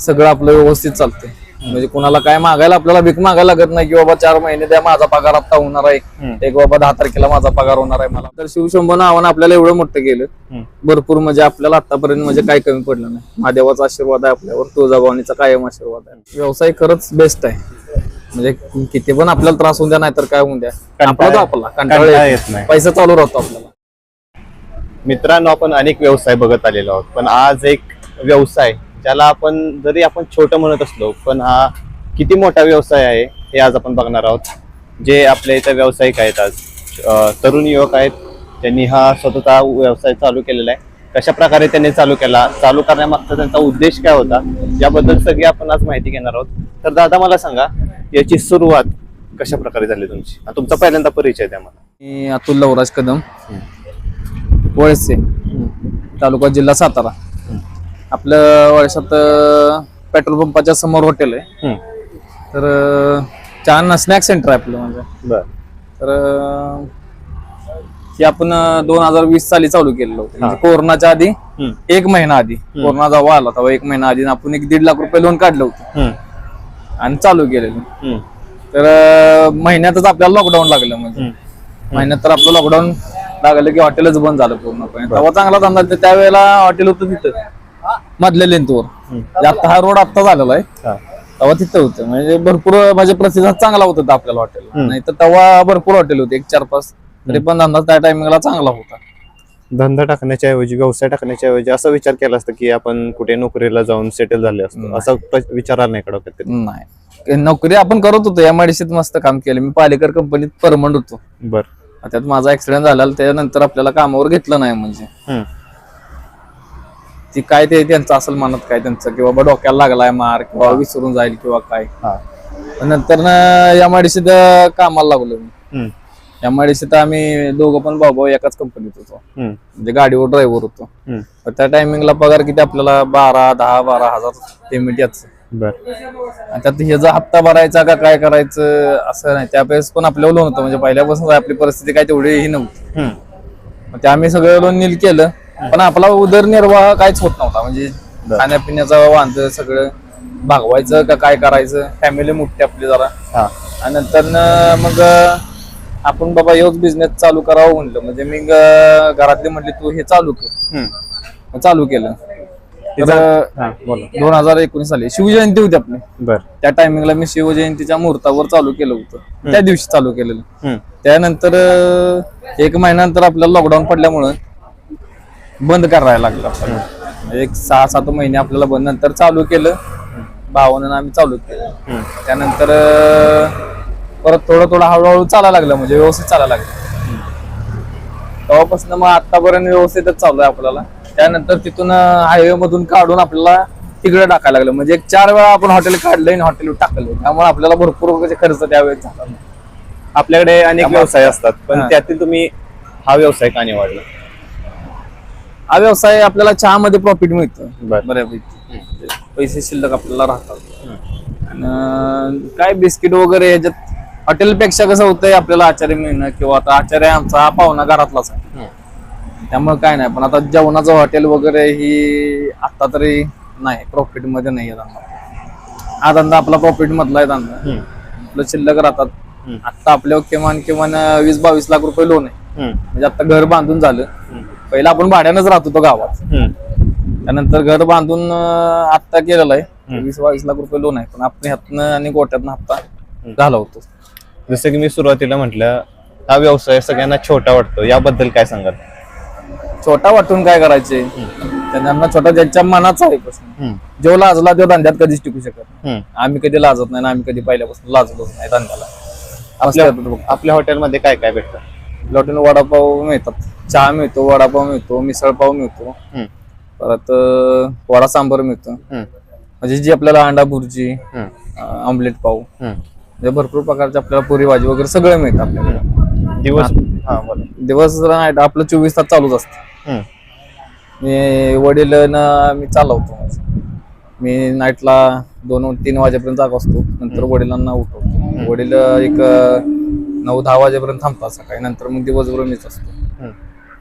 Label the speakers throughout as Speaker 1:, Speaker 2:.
Speaker 1: सगळं आपलं व्यवस्थित चालतंय. म्हणजे कुणाला काय मागायला आपल्याला भीक मागायला लागत नाही की बाबा चार महिने द्या माझा पगार आता होणार आहे. एक बाबा दहा तारखेला माझा पगार होणार आहे मला. तर शिवशंभू नावानं आपल्याला एवढं मोठं केलं. भरपूर म्हणजे आपल्याला आतापर्यंत म्हणजे काही कमी पडलं नाही. महादेवाचा आशीर्वाद आहे आपल्यावर तुळजाभवानीचा कायम आशीर्वाद आहे. व्यवसाय खरंच बेस्ट आहे. म्हणजे किती पण आपल्याला त्रास होऊन द्या नाहीतर काय होऊन द्या. आपला
Speaker 2: कंटाळा
Speaker 1: कंटाळा
Speaker 2: येत नाही.
Speaker 1: पैसा चालू राहतो आपल्याला.
Speaker 2: मित्रांनो आपण अनेक व्यवसाय बघत आलेलो आहोत पण आज एक व्यवसाय ज्याला आपण जरी आपण छोट म्हणत असलो पण हा किती मोठा व्यवसाय आहे हे आज आपण बघणार आहोत. जे आपल्या इथं व्यावसायिक आहेत आज. तरुण युवक आहेत. त्यांनी हा स्वतःचा व्यवसाय चालू केलेला आहे. कशा प्रकारे त्यांनी चालू केला चालू करण्यामागचा त्यांचा उद्देश काय होता याबद्दल सगळी आपण आज माहिती घेणार आहोत. तर दादा मला सांगा याची सुरुवात कशा प्रकारे झाली तुमची? तुमचा पहिल्यांदा परिचय द्या मला.
Speaker 1: मी अतुल लवराज कदम वळसे तालुका जिल्हा सातारा. आपलं अं, पेट्रोल पंपाच्या समोर हॉटेल आहे. तर छान स्नॅक सेंटर आहे आपलं म्हणजे. तर हे आपण दोन हजार वीस साली चालू केलेलं होतं. म्हणजे कोरोनाच्या आधी. एक महिना आधी. कोरोना जेव्हा आला तेव्हा एक महिना आधी आपण एक दीड लाख रुपये लोन काढलं होतं. आणि चालू केलेलं. तर महिन्यातच आपल्याला लॉकडाऊन लागलं म्हणजे. महिन्यात तर आपलं लॉकडाऊन लागलं की हॉटेलच बंद झालं पूर्णपणे. तेव्हा चांगला धंदा. त्यावेळेला हॉटेल होतं तिथं. मधल्या लेंथवर म्हणजे आता हा रोड आता झालेला आहे. तेव्हा तिथं होतं. म्हणजे भरपूर म्हणजे प्रतिसाद चांगला होता आपल्याला हॉटेल नाही तर तेव्हा भरपूर हॉटेल होते एक चार पाच. तरी पण धंदा त्या टायमिंगला चांगला होता.
Speaker 2: धंदा टाकण्याच्या ऐवजी व्यवसाय टाकण्याच्या ऐवजी असा विचार केला असता की आपण कुठे नोकरीला जाऊन सेटल झाले असतो. असा विचार आला नाही का डोक्यात कधी?
Speaker 1: नाही. नोकरी आपण करत होतो या मेडिसित मस्त काम केलं. मी पालेकर कंपनीत परमंड होतो.
Speaker 2: बर.
Speaker 1: त्यात माझा ऍक्सिडेंट झाला त्यानंतर आपल्याला कामावर घेतलं नाही म्हणजे. ती काय ते त्यांचं असेल म्हणत काय त्यांचं किंवा बाबा डोक्याला लागलाय मार किंवा विसरून जाईल किंवा काय.
Speaker 2: हा.
Speaker 1: नंतर या माडीशीत कामाला लागलो मी. या माडीशीत आम्ही दोघं पण भाऊ भाऊ एकाच कंपनीत होतो. म्हणजे गाडीवर ड्रायव्हर होतो. त्या टायमिंगला पगार किती आपल्याला? बारा दहा बारा हजार पेमेंट याच त्यात हे जर हप्ता भरायचा का काय करायचं असं नाही. त्यावेळेस पण आपल्यावर लोन होतं. म्हणजे पहिल्यापासून आपली परिस्थिती काय तेवढी ही नव्हती.
Speaker 2: हम्म.
Speaker 1: मग ते आम्ही सगळं लोन नील केलं. पण आपला उदरनिर्वाह काहीच होत नव्हता. म्हणजे खाण्यापिण्याचा वांद सगळं भागवायचं का काय करायचं? फॅमिली मोठी आपली जरा. आणि नंतर मग आपण बाबा योच बिझनेस चालू करावं म्हणलं. म्हणजे मी घरातली म्हटली तू हे चालू कर. चालू केलं. दोन हजार एकोणीस साली शिवजयंती होती आपली.
Speaker 2: बर.
Speaker 1: त्या टायमिंगला मी शिवजयंतीच्या मुहूर्तावर चालू केलं होतं. त्या दिवशी चालू केलेलं. त्यानंतर एक महिन्यानंतर आपल्याला लॉकडाऊन पडल्यामुळं बंद करायला लागलं. म्हणजे एक सहा सात महिने आपल्याला बंद. नंतर चालू केलं. भावानं आम्ही चालू केलं. त्यानंतर परत थोडं थोडं हळूहळू चालायला लागलं. म्हणजे व्यवस्थित चालायला लागलं. तेव्हापासून मग आतापर्यंत व्यवस्थितच चालू आहे आपल्याला. त्यानंतर तिथून हायवे मधून काढून आपल्याला तिकडे टाकायला लागलं. म्हणजे एक चार वेळा आपण हॉटेल काढलंय आणि हॉटेल टाकलं त्यामुळे आपल्याला भरपूर खर्च त्यावेळेस झाला.
Speaker 2: आपल्याकडे अनेक व्यवसाय असतात. पण. त्यातील तुम्ही हा व्यवसाय का निवडला?
Speaker 1: हा व्यवसाय आपल्याला चहामध्ये प्रॉफिट मिळतं
Speaker 2: बर.
Speaker 1: बऱ्यापैकी. पैसे शिल्लक आपल्याला राहतात. अं, काय बिस्किट वगैरे ह्याच्यात हॉटेलपेक्षा कसं होतंय आपल्याला आचार्य मिळणं किंवा आता आचार्य आमचा हा पाहुणा घरातलाच आहे. त्यामुळे काय नाही पण आता जेवणाचं हॉटेल वगैरे ही आता तरी नाही प्रॉफिटमध्ये नाही धंदा हा धंदा आपला प्रॉफिट मधला आहे धंदा. आपलं शिल्लक राहतात. आता आपल्या किमान किमान वीस बावीस लाख रुपये लोन आहे. म्हणजे आता घर बांधून झालं. पहिला आपण भाड्यानंच राहत होतो गावात. त्यानंतर घर बांधून आत्ता केलेलं आहे. वीस बावीस लाख रुपये लोन आहे. पण आपण ह्यातनं आणि गोट्यातनं हप्ता झाला होतो
Speaker 2: जसं की मी सुरुवातीला म्हटलं हा व्यवसाय सगळ्यांना छोटा वाटतो. याबद्दल काय सांगाल?
Speaker 1: छोटा वाटून काय करायचे? त्यांना छोटा ज्यांच्या मनाचा आहे प्रश्न. जो लाजला तो धंद्यात कधीच टिकू शकत. आम्ही कधी लाजत नाही आम्ही कधी पहिल्यापासून लाजलोच नाही धंद्याला.
Speaker 2: आपल्या आपल्या हॉटेलमध्ये काय काय भेटतं?
Speaker 1: लॉटीन वडापाव मिळतात. चहा मिळतो वडापाव मिळतो मिसळपाव मिळतो.
Speaker 2: हम्म.
Speaker 1: परत अं, वडा सांबर मिळतो.
Speaker 2: हम्म.
Speaker 1: म्हणजे जी आपल्याला अंडा भुर्जी
Speaker 2: हम्म.
Speaker 1: अं, ऑमलेट पाव.
Speaker 2: हम्म.
Speaker 1: म्हणजे भरपूर प्रकारचे आपल्याला पुरी भाजी वगैरे सगळं मिळतं आपल्याला.
Speaker 2: दिवस हा. बोला.
Speaker 1: दिवस नाईट आपलं चोवीस तास चालूच असतं.
Speaker 2: हम्म.
Speaker 1: मी वडील मी चालवतो. माझं. मी नाईटला दोन तीन वाजेपर्यंत जाग असतो. नंतर वडिलांना उठवतो. वडील एक अं, नऊ दहा वाजेपर्यंत थांबतात सकाळी. नंतर मग दिवसभर मीच असतो.
Speaker 2: हम्म.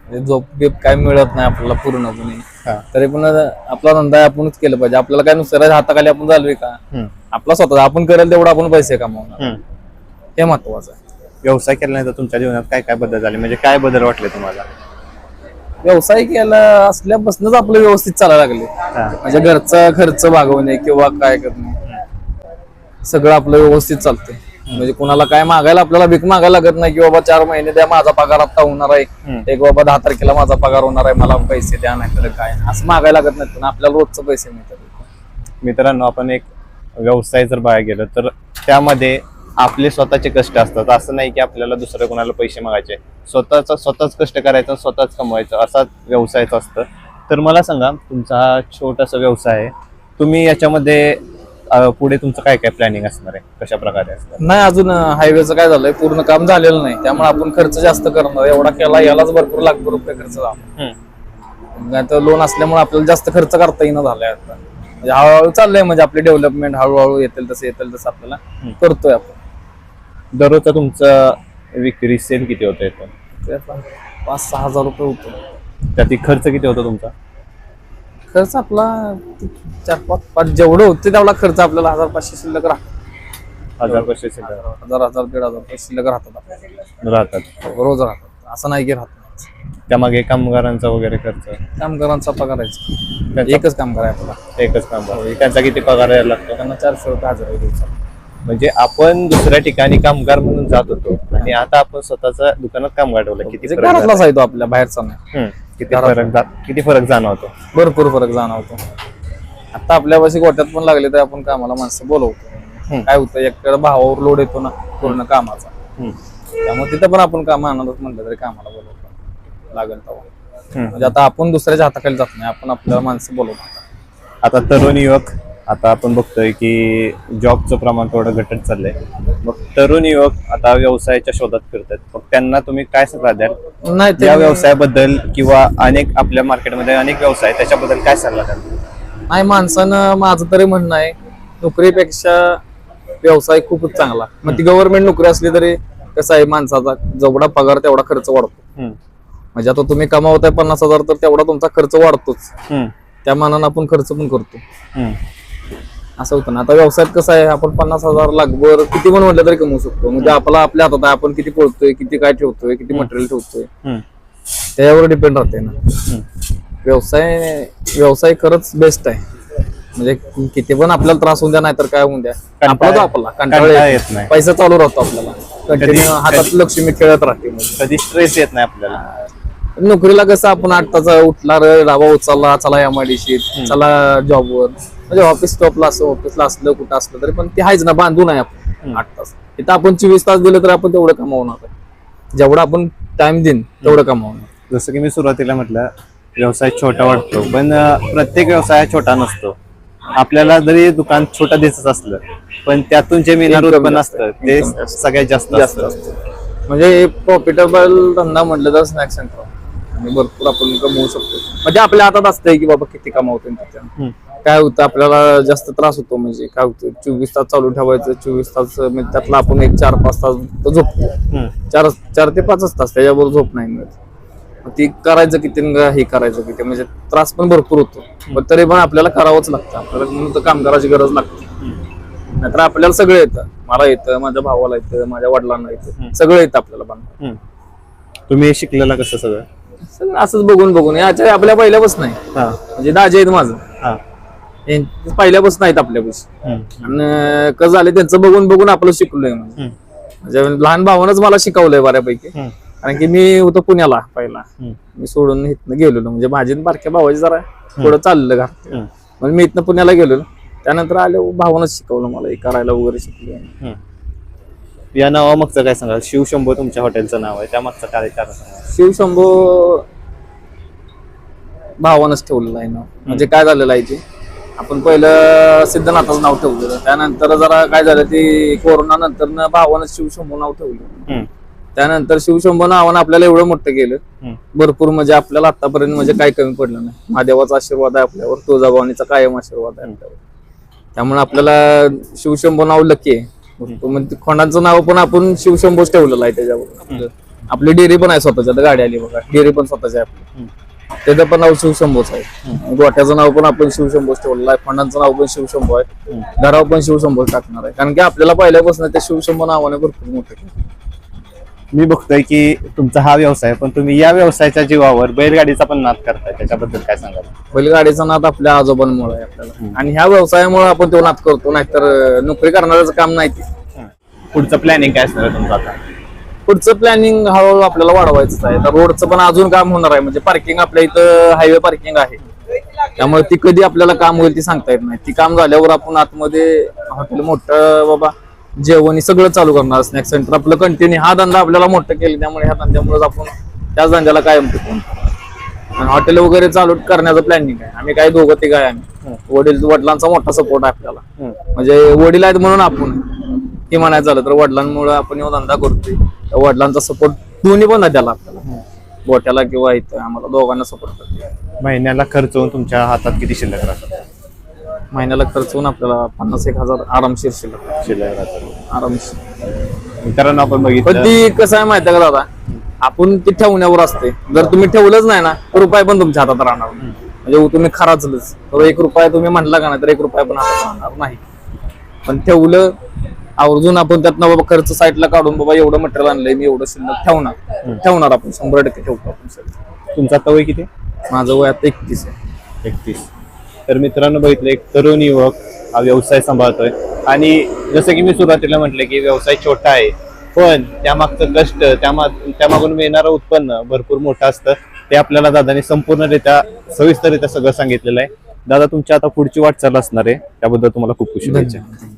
Speaker 1: म्हणजे झोप बीप काय मिळत नाही आपल्याला पूर्णपणे
Speaker 2: हा.
Speaker 1: तरी पण आपला धंदा आपणच केलं पाहिजे. आपल्याला काय नुसतं हाताखाली आपण चालू का?
Speaker 2: हम्म.
Speaker 1: आपला स्वतः आपण करेल तेवढं आपण पैसे कमावणार.
Speaker 2: हम्म.
Speaker 1: हे महत्वाचं आहे.
Speaker 2: व्यवसाय केल्यानंतर तुमच्या जीवनात काय काय बदल झाले? म्हणजे काय बदल वाटले तुम्हाला?
Speaker 1: व्यवसाय केला असल्यापासूनच आपलं व्यवस्थित चालायला लागले.
Speaker 2: हा.
Speaker 1: म्हणजे घरचा खर्च भागवणे किंवा काय करणे. सगळं आपलं व्यवस्थित चालतंय. म्हणजे कुणाला काय मागायला आपल्याला भीक मागायला लागत नाही की बाबा चार महिने द्या माझा पगार आता होणार. आहे. एक बाबा दहा तारखेला माझा पगार होणार आहे मला पैसे द्या नाही तर काय असं मागायला लागत नाही पण आपल्याला रोजचं पैसे मिळतात.
Speaker 2: मित्रांनो आपण एक व्यवसाय जर बघायला गेलो तर त्यामध्ये आपले स्वतःचे कष्ट असतात. असं नाही की आपल्याला दुसऱ्या कोणाला पैसे मागायचे. स्वतःचा स्वतःच कष्ट करायचं स्वतःच कमवायचं असा व्यवसायचं असतं. तर मला सांगा तुमचा हा छोटासा व्यवसाय आहे. तुम्ही याच्यामध्ये पुढे तुमचं काय काय प्लॅनिंग असणार आहे? कशा प्रकारे असणार?
Speaker 1: नाही अजून हायवेचं काय झालंय? पूर्ण काम झालेलं नाही. त्यामुळे आपण खर्च जास्त करणार एवढा केला यालाच भरपूर लाख रुपये खर्च झाला. तर लोन असल्यामुळे आपल्याला जास्त खर्च करता येईना झालाय आता. म्हणजे हळूहळू चाललंय म्हणजे आपले डेव्हलपमेंट हळूहळू येतील तसं येतील तसं आपल्याला करतोय आपण.
Speaker 2: दररोजचा तुमचा विक्री सेल किती होतं
Speaker 1: पाच सहा हजार रुपये होतो.
Speaker 2: त्यात खर्च किती होतो तुमचा?
Speaker 1: खर्च आपला चार पाच पाच जेवढं होते तेवढा खर्च आपल्याला हजार पाचशे शिल्लक राहतो.
Speaker 2: हजार पाचशे शिल्लक.
Speaker 1: हजार हजार दीड हजार रुपये शिल्लक राहतात.
Speaker 2: राहतात.
Speaker 1: रोज राहतात. असं नाही की राहत
Speaker 2: त्यामागे कामगारांचा वगैरे खर्च?
Speaker 1: कामगारांचा पगार आहे. एकच कामगार आहे आपला.
Speaker 2: एकच कामगार. त्यांचा किती पगार यायला लागतो?
Speaker 1: त्यांना चारशे रुपये हजार आहे दिवसाला.
Speaker 2: म्हणजे आपण दुसऱ्या ठिकाणी कामगार म्हणून जात होतो आणि आता आपण स्वतःच्या दुकानात कामगार ठेवलं. किती
Speaker 1: म्हणजे? घरातलाच आहे तो आपल्या बाहेरचा नाही.
Speaker 2: किती फरक जा- किती फरक जाणवतो?
Speaker 1: भरपूर फरक जाणवतो. आता आपल्यापाशी गोट्यात पण लागले तर आपण कामाला माणसं बोलवतो. काय होतं एककडे भावावर लोड येतो ना पूर्ण कामाचा.
Speaker 2: हम्म.
Speaker 1: त्यामुळे तिथं पण आपण काम आणतच म्हटलं तरी कामाला बोलवतो. लागेल तेव्हा.
Speaker 2: हम्म.
Speaker 1: म्हणजे आता आपण दुसऱ्याच्या हाताखाली जात नाही आपण आपल्याला माणसं बोलवतो.
Speaker 2: आता तरुण युवक आता आपण बघतोय की जॉबचं प्रमाण थोडं घटत चाललंय. मग तरुण युवक आता व्यवसायाच्या शोधात फिरतात. मग त्यांना तुम्ही काय सल्ला द्याल?
Speaker 1: नाही
Speaker 2: या
Speaker 1: ते
Speaker 2: व्यवसायाबद्दल किंवा अनेक आपल्या मार्केटमध्ये अनेक व्यवसाय त्याच्याबद्दल काय सल्ला द्याल?
Speaker 1: नाही माणसानं माझं तरी म्हणणं आहे नोकरीपेक्षा व्यवसाय खूपच चांगला. मग ती गव्हर्नमेंट नोकरी असली तरी कसं आहे माणसाचा जेवढा पगार तेवढा खर्च वाढतो.
Speaker 2: हम्म.
Speaker 1: म्हणजे आता तुम्ही कमावताय पन्नास हजार तर तेवढा तुमचा खर्च वाढतोच.
Speaker 2: हम्म.
Speaker 1: त्या मानानं आपण खर्च पण करतो.
Speaker 2: हम्म.
Speaker 1: असं होतं ना. आता व्यवसायात कसं आहे आपण पन्नास हजार लाखभर किती पण म्हटलं तरी कमवू शकतो. म्हणजे आपला आपल्या हातात आहे आपण किती पळतोय किती काय ठेवतोय किती मटेरियल ठेवतोय. त्याच्यावर डिपेंड राहते ना. व्यवसाय व्यवसाय खरंच बेस्ट आहे. म्हणजे किती पण आपल्याला त्रास होऊन द्या नाहीतर काय होऊन द्या. आपला तो आपला.
Speaker 2: कंटाळा.
Speaker 1: पैसा चालू राहतो आपल्याला. कंटिन्यू हातात लक्ष्मी खेळत राहते.
Speaker 2: कधी स्ट्रेस येत नाही आपल्याला.
Speaker 1: नोकरीला कसं आपण आठ तास उठला रे डाबा उचलला चला या शीट चला जॉबवर म्हणजे ऑफिस स्टॉपला असं ऑफिसला असलं कुठं असलं तरी पण ते आहेच ना बांधून आहे आपण. आठ तास. इथं आपण चोवीस तास दिले तर आपण तेवढं कमावणार आहे. जेवढं आपण टाइम देईन तेवढं कमावणार.
Speaker 2: जसं की मी सुरुवातीला म्हटलं व्यवसाय छोटा वाटतो पण प्रत्येक व्यवसाय छोटा नसतो. आपल्याला जरी दुकान छोटा दिसत असलं पण त्यातून जे मिळणार उत्पन्न असतं ते. सगळ्यात जास्त
Speaker 1: जास्त
Speaker 2: असतं.
Speaker 1: असतं. म्हणजे प्रॉफिटेबल धंदा म्हटलं तर स्नॅक्स सेंटर आणि भरपूर आपण कमवू शकतो. म्हणजे आपल्या हातात असतंय की बाबा किती कमावतो त्याच्यानं
Speaker 2: हम्म.
Speaker 1: काय होतं आपल्याला जास्त त्रास होतो म्हणजे काय होतं चोवीस तास चालू ठेवायचं चोवीस तास म्हणजे त्यातला आपण एक चार पाच तास झोपतो. चार चार ते पाचच तास त्याच्याबरोबर झोप नाही मिळत. ती करायचं किती हे करायचं किती म्हणजे त्रास पण भरपूर होतो. पण तरी पण आपल्याला करावंच लागतं. आपल्याला म्हणून तर कामगाराची गरज लागते. नाहीतर आपल्याला सगळं येतं. मला येतं माझ्या भावाला येतं माझ्या वडिलांना येतं. सगळं येतं आपल्याला
Speaker 2: हम्म. तुम्ही शिकलेला कसं सगळं?
Speaker 1: सगळं असंच बघून बघून. याच्या आपल्या पहिल्यापासून नाही
Speaker 2: हा.
Speaker 1: म्हणजे दाजे आहेत माझं.
Speaker 2: हा.
Speaker 1: पहिल्यापासून आहेत आपल्यापासून
Speaker 2: हम्म.
Speaker 1: आणि कसं झालं त्यांचं बघून बघून आपलं शिकलोय म्हणजे
Speaker 2: हम्म.
Speaker 1: म्हणजे लहान भावानंच मला शिकवलंय बऱ्यापैकी.
Speaker 2: हम्म.
Speaker 1: कारण की मी होतो पुण्याला पहिला.
Speaker 2: हम्म.
Speaker 1: मी सोडून इथनं गेलेलो. म्हणजे माझी आणि बारक्या भावाची जरा थोडं चाललं
Speaker 2: हम्म.
Speaker 1: मग मी इथनं पुण्याला गेलेलो. त्यानंतर आले भावानंच शिकवलं मला. हे करायला वगैरे शिकलो
Speaker 2: हम्म. या नावामागचं काय सांगा शिवशंभो तुमच्या हॉटेलचं नाव आहे त्यामागचं काय कारण सांगा
Speaker 1: शिवशंभो भावानंच ठेवलेलं आहे ना म्हणजे काय झालेलं आहे ते? आपण पहिलं सिद्धनाथाचं नाव ठेवलेलं. त्यानंतर जरा काय झालं ते कोरोना नंतर भावानं शिवशंभो नाव ठेवलं. त्यानंतर शिवशंभो नावानं आपल्याला एवढं मोठं केलं. भरपूर म्हणजे आपल्याला आतापर्यंत म्हणजे काही कमी पडलं नाही. महादेवाचा आशीर्वाद आहे आपल्यावर तुळजाभवानीचा कायम आशीर्वाद आहे आपल्यावर. त्यामुळे आपल्याला शिवशंभो नाव लकी आहे. तो म्हणजे खोंडांचं नाव पण आपण शिवशंभोच ठेवलेलं आहे त्याच्यावर. आपलं डेअरी पण आहे स्वतःची आता गाडी आली बघा. डेअरी पण स्वतःची आहे आपली. त्याचं पण नाव शिवशंभूच आहे. गोट्याचं नाव पण आपण शिवशंभूच ठेवलेलं आहे. फंडांचं नाव पण शिवशंभू आहे. घराव पण शिवशंभूच टाकणार आहे. कारण की आपल्याला पहिल्यापासून त्या शिवशंभू नावाने भरपूर मोठं.
Speaker 2: मी बघतोय की तुमचा हा व्यवसाय पण तुम्ही या व्यवसायाच्या जीवावर बैलगाडीचा पण नाद करताय. त्याच्याबद्दल काय सांगाल?
Speaker 1: बैलगाडीचा नाद आपल्या आजोबांमुळे आहे आपल्याला. आणि ह्या व्यवसायामुळे आपण तो नाद करतो नाहीतर नोकरी करण्याचं काम नाही ते.
Speaker 2: पुढचं प्लॅनिंग काय असणार आहे तुमचं आता?
Speaker 1: पुढचं प्लॅनिंग हळूहळू आपल्याला वाढवायचं आहे. तर रोडचं पण अजून काम होणार आहे. म्हणजे पार्किंग आपल्या इथं हायवे पार्किंग आहे. त्यामुळे ती कधी आपल्याला काम होईल ती सांगता येत नाही. ती काम झाल्यावर आपण आतमध्ये हॉटेल मोठं बाबा जेवण सगळं चालू करणार स्नॅक सेंटर आपलं कंटिन्यू हा धंदा आपल्याला मोठं केलं त्यामुळे ह्या धंद्यामुळे आपण त्याच धंद्याला कायम टिकून आणि हॉटेल वगैरे चालू करण्याचं प्लॅनिंग आहे. आम्ही काय दोघं तिघ आहे आम्ही. वडील वडिलांचा मोठा सपोर्ट आहे आपल्याला. म्हणजे वडील आहेत म्हणून आपण. हे म्हणायचं झालं तर वडिलांमुळे आपण धंदा करतोय. त्या वडिलांचा सपोर्ट दोन्ही पण आहे त्याला आपल्याला. गोट्याला किंवा इथं आम्हाला दोघांना सपोर्ट करते
Speaker 2: महिन्याला खर्च होऊन तुमच्या हातात किती शिल्लक राहतात?
Speaker 1: महिन्याला खर्च होऊन आपल्याला पन्नास एक हजार आरामशीर शिल्लक.
Speaker 2: शिल्लक राहतात.
Speaker 1: आरामशीर.
Speaker 2: मित्रांनो आपण
Speaker 1: पण
Speaker 2: बघितलं
Speaker 1: ती कसं आहे माहिती आहे का दादा? आपण ती ठेवण्यावर असते. जर तुम्ही ठेवलंच नाही ना तर रुपये पण तुमच्या हातात राहणार नाही. म्हणजे तुम्ही खराचलच. तर एक रुपया तुम्ही म्हटला का नाही तर एक रुपया पण हातात राहणार नाही. पण ठेवलं आवर्जून आपण त्यातनं बाबा खर्च साईडला काढून बाबा एवढं मटेरियल आणलंय मी एवढं शिल्लक ठेवणार. ठेवणार आपण शंभर टक्के ठेवतो आपण सगळं.
Speaker 2: तुमचा आता वय किती?
Speaker 1: माझं वय आता एकतीस आहे.
Speaker 2: एकतीस. तर मित्रांनो बघितलं एक तरुण युवक हा व्यवसाय सांभाळतोय. आणि जसं की मी सुरुवातीला म्हटलं की व्यवसाय छोटा आहे पण त्यामागचं कष्ट त्यामा त्यामागून मिळणारं उत्पन्न भरपूर मोठं असतं. ते आपल्याला दादाने संपूर्णरित्या सविस्तररित्या सगळं सांगितलेलं आहे. दादा तुमच्या आता पुढची वाटचाल असणार आहे त्याबद्दल तुम्हाला खूप खूप शुभेच्छा
Speaker 1: धन्यवाद